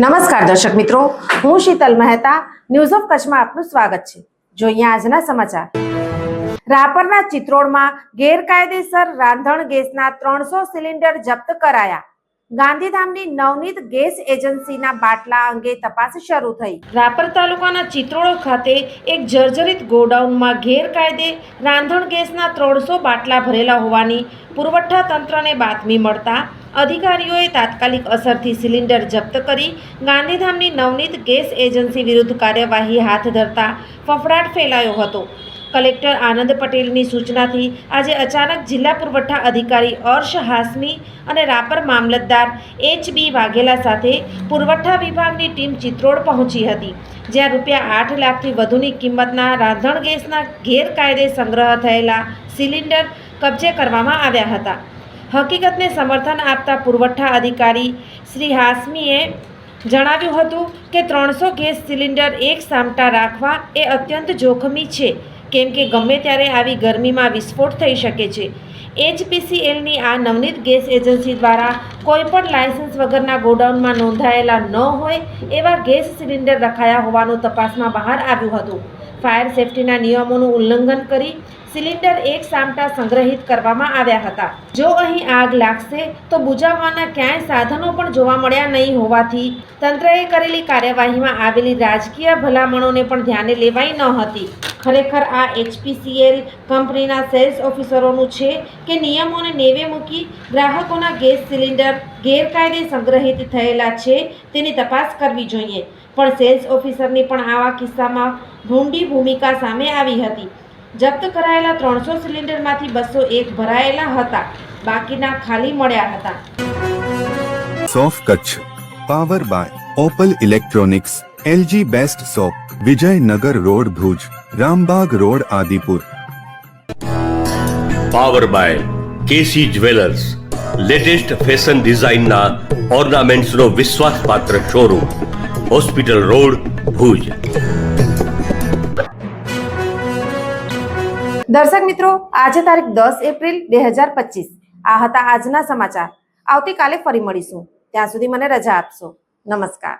નમસ્કાર દર્શક મિત્રો, હું શીતલ મહેતા ન્યૂઝ ઓફ કચ્છમાં આપનું સ્વાગત છે. જોઈએ આજના સમાચાર. રાપરના ચિત્રોડમાં ગેરકાયદેસર રાંધણ ગેસના ત્રણસો સિલિન્ડર જપ્ત કરાયા. ગાંધીધામની નવનીત ગેસ એજન્સીના બાટલા અંગે તપાસ શરૂ થઈ. રાપર તાલુકાના ચિત્રોડો ખાતે એક જર્જરિત ગોડાઉનમાં ગેરકાયદે રાંધણ ગેસના ત્રણસો બાટલા ભરેલા હોવાની પુરવઠા તંત્રને બાતમી મળતા અધિકારીઓએ તાત્કાલિક અસરથી સિલિન્ડર જપ્ત કરી ગાંધીધામની નવનીત ગેસ એજન્સી વિરુદ્ધ કાર્યવાહી હાથ ધરતા ફફડાટ ફેલાયો હતો. કલેક્ટર આનંદ પટેલની સૂચનાથી આજે અચાનક જિલ્લા પુરવઠા અધિકારી અર્શ હાસમી અને રાપર મામલતદાર એચ બી વાઘેલા સાથે પુરવઠા વિભાગની ટીમ ચિત્રોડ પહોંચી હતી, જ્યાં રૂપિયા આઠ લાખથી વધુની કિંમતના રાંધણ ગેસના ગેરકાયદે સંગ્રહ થયેલા સિલિન્ડર કબજે કરવામાં આવ્યા હતા. હકીકતને સમર્થન આપતા પુરવઠા અધિકારી શ્રી હાસમીએ જણાવ્યું હતું કે ત્રણસો ગેસ સિલિન્ડર એક સામટા રાખવા એ અત્યંત જોખમી છે, કેમ કે ગમે ત્યારે આવી ગરમીમાં વિસ્ફોટ થઈ શકે છે. એચપીસીએલની આ નવનીત ગેસ એજન્સી દ્વારા કોઈપણ લાયસન્સ વગરના ગોડાઉનમાં નોંધાયેલા ન હોય એવા ગેસ સિલિન્ડર રખાયા હોવાનું તપાસમાં બહાર આવ્યું હતું. ફાયર સેફટીના નિયમોનું ઉલ્લંઘન કરી સિલિન્ડર એક સામટા સંગ્રહિત કરવામાં આવ્યા હતા. જો અહીં આગ લાગશે, તો બુજાવવાના ક્યાંય સાધનો પણ જોવા મળ્યા નહીં હોવાથી તંત્રએ કરેલી કાર્યવાહીમાં આવેલી રાજકીય ભલામણોને પણ ધ્યાને લેવાઈ ન હતી. ખરેખર આ એચપીસીએલ કંપનીના સેલ્સ ઓફિસરોનું છે કે નિયમોને નેવે મૂકી ગ્રાહકોના ગેસ સિલિન્ડર ગેરકાયદે સંગ્રહિત થયેલા છે તેની તપાસ કરવી જોઈએ. પણ સેલ્સ ઓફિસરની પણ આવા કિસ્સામાં ભૂંડી ભૂમિકા સામે આવી હતી. જપ્ત કરાયેલા ત્રણસો સિલિન્ડરમાંથી બસો એક ભરાયેલા હતા. બાકીના ખાલી મળ્યા હતા. સોફ Kutch. Power by Opal electronics LG best shop Vijaynagar road Bhuj Rambag road Adipur power by KC jewellers latest fashion ડિઝાઇનના ઓર્નામેન્ટ્સનો વિશ્વાસપાત્ર શોરૂમ હોસ્પિટલ રોડ ભુજ દર્શક મિત્રો, આજે તારીખ દસ એપ્રિલ બે હજાર પચીસ. આ હતા આજના સમાચાર. આવતીકાલે ફરી મળીશું. ત્યાં સુધી મને રજા આપશો. નમસ્કાર.